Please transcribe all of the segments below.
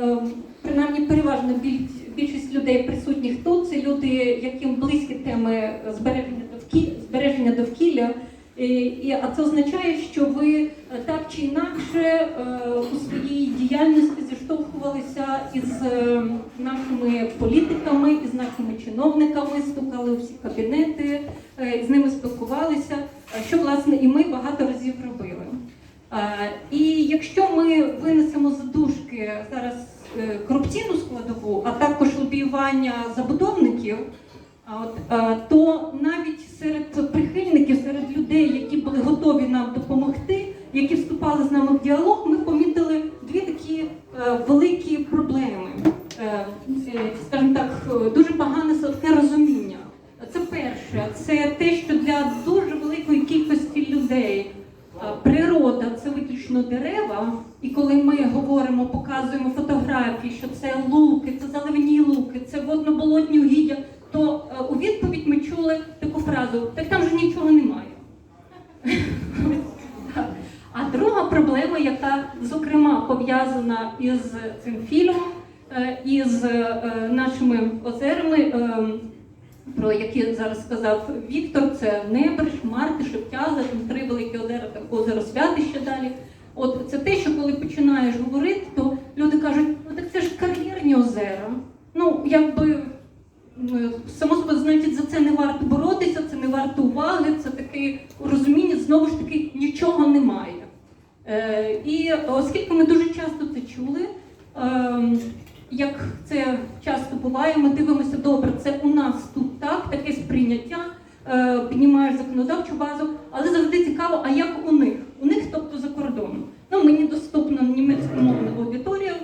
Е, Принаймні, переважно більшість людей присутніх тут це люди, яким близькі теми збереження довкілля, збереження довкілля. І, а це означає, що ви е, так чи інакше е, у своїй діяльності зіштовхувалися із нашими політиками, із нашими чиновниками, стукали у всі кабінети, з ними спілкувалися, що власне і ми багато разів робили. І якщо ми винесемо за дужки зараз е, корупційну складову, а також лобіювання забудовників, от, е, то навіть серед прихильників, серед людей, які були готові нам допомогти, які вступали з нами в діалог, ми помітили дві такі е, великі проблеми. Е, е, Скажімо так, е, дуже погане слабке розуміння. Це перше, це те, що для дуже великої кількості людей а, природа це виключно дерева. І коли ми говоримо, показуємо фотографії, що це луки, це заливні луки, це водно-болотні угіддя, то е, у відповідь ми чули таку фразу: так там же нічого немає. А друга проблема, яка зокрема пов'язана із цим фільмом, е, із е, нашими озерами, про які зараз сказав Віктор, це Небриж, Марти, Шептяза, там три великі озера, так озеро Святище далі. От це те, що коли починаєш говорити, то люди кажуть, ну так це ж кар'єрні озера. Ну, якби само собою, значить, за це не варто боротися, це не варто уваги, це таке розуміння, знову ж таки, нічого немає. Е, і оскільки ми дуже часто це чули, е, як це часто буває, ми дивимося добре, це у нас тут так, таке сприйняття, е, піднімаєш законодавчу базу, але завжди цікаво, а як у них? У них, за кордоном. Ну, мені доступна німецькомовна аудиторія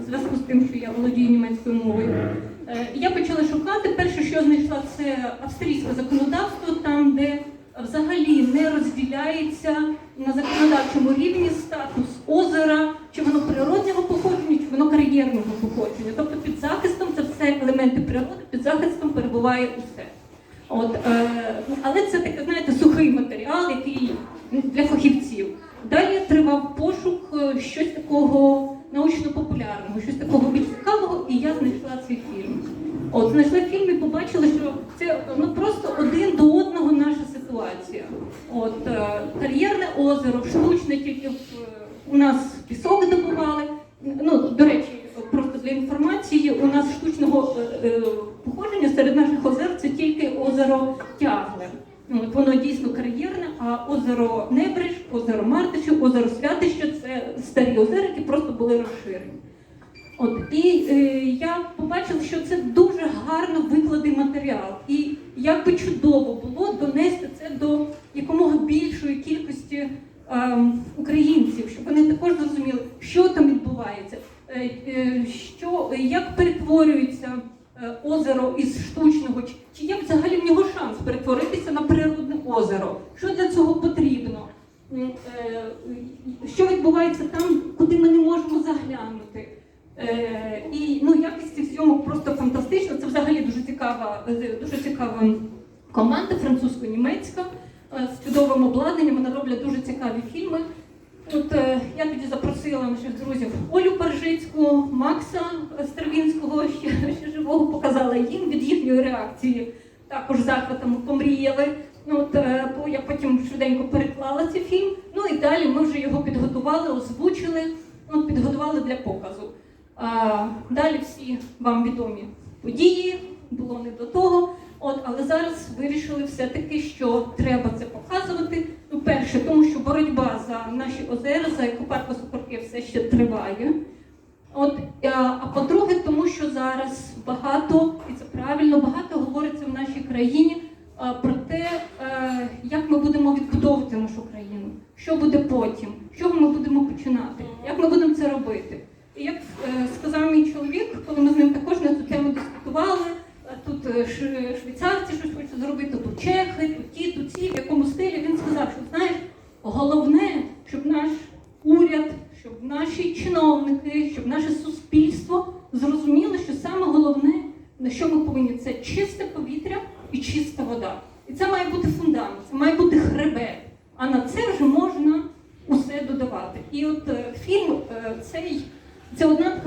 в зв'язку з тим, що я володію німецькою мовою. Е, Я почала шукати. Перше, що я знайшла, це австрійське законодавство, там, де взагалі не розділяється на законодавчому рівні статус озера, чи воно природнього походження, чи воно кар'єрного походження. Тобто під захистом це все елементи природи, під захистом перебуває усе. От, е, але це таке, знаєте, сухий матеріал, який для фахівців. Далі тривав пошук е, щось такого научно-популярного, щось такого більш цікавого, і я знайшла цей фільм. От знайшла фільм і побачила, що це ну просто один до одного наша ситуація. От е, кар'єрне озеро, штучне, тільки е, у нас пісок добували. Ну, до речі, просто для інформації, у нас штучного походження серед наших озер це тільки озеро Тягле. Ну, воно дійсно кар'єрне, а озеро Небриж, озеро Мартичі, озеро Святище це старі озера, які просто були розширені. От і е, я побачила, що це дуже гарно викладений матеріал. І як би чудово було донести це до якомога більшої кількості ем, українців, щоб вони також зрозуміли, що там відбувається, е, е, що, як перетворюється е, озеро із штучного, чи, є взагалі в нього шанс перетворитися на природне озеро? Що для цього потрібно? Е, Що відбувається там, куди ми не можемо заглянути? Е, і ну, якість зйомок просто фантастична. Це взагалі дуже цікава, е, дуже цікава команда французько-німецька е, з чудовим обладнанням. Вони роблять дуже цікаві фільми. Е, я тоді запросила наших друзів Олю Паржицьку, Макса реакції. Також захватом помріяли. Ну, от, е, бо я потім швиденько переклала цей фільм. Ну і далі ми вже його підготували, озвучили, ну, підготували для показу. А, далі всі вам відомі події, було не до того. От, але зараз вирішили все-таки, що треба це показувати. Ну, перше, тому що боротьба за наші озера, за екопарк Осокорки все ще триває. От, а, а по-друге, тому що зараз багато, і це правильно, багато говориться в нашій країні про те, е, як ми будемо відбудовувати нашу країну, що буде потім, з чого ми будемо починати, як ми будемо це робити. І як е, сказав мій чоловік, коли ми з ним також на цю тему дискутували, е, тут е, швейцарці щось хочуть зробити, тут чехи, наші чиновники, щоб наше суспільство зрозуміло, що саме головне, на що ми повинні, це чисте повітря і чиста вода. І це має бути фундамент, це має бути хребет. А на це вже можна усе додавати. І от е, фільм е, цей це одна.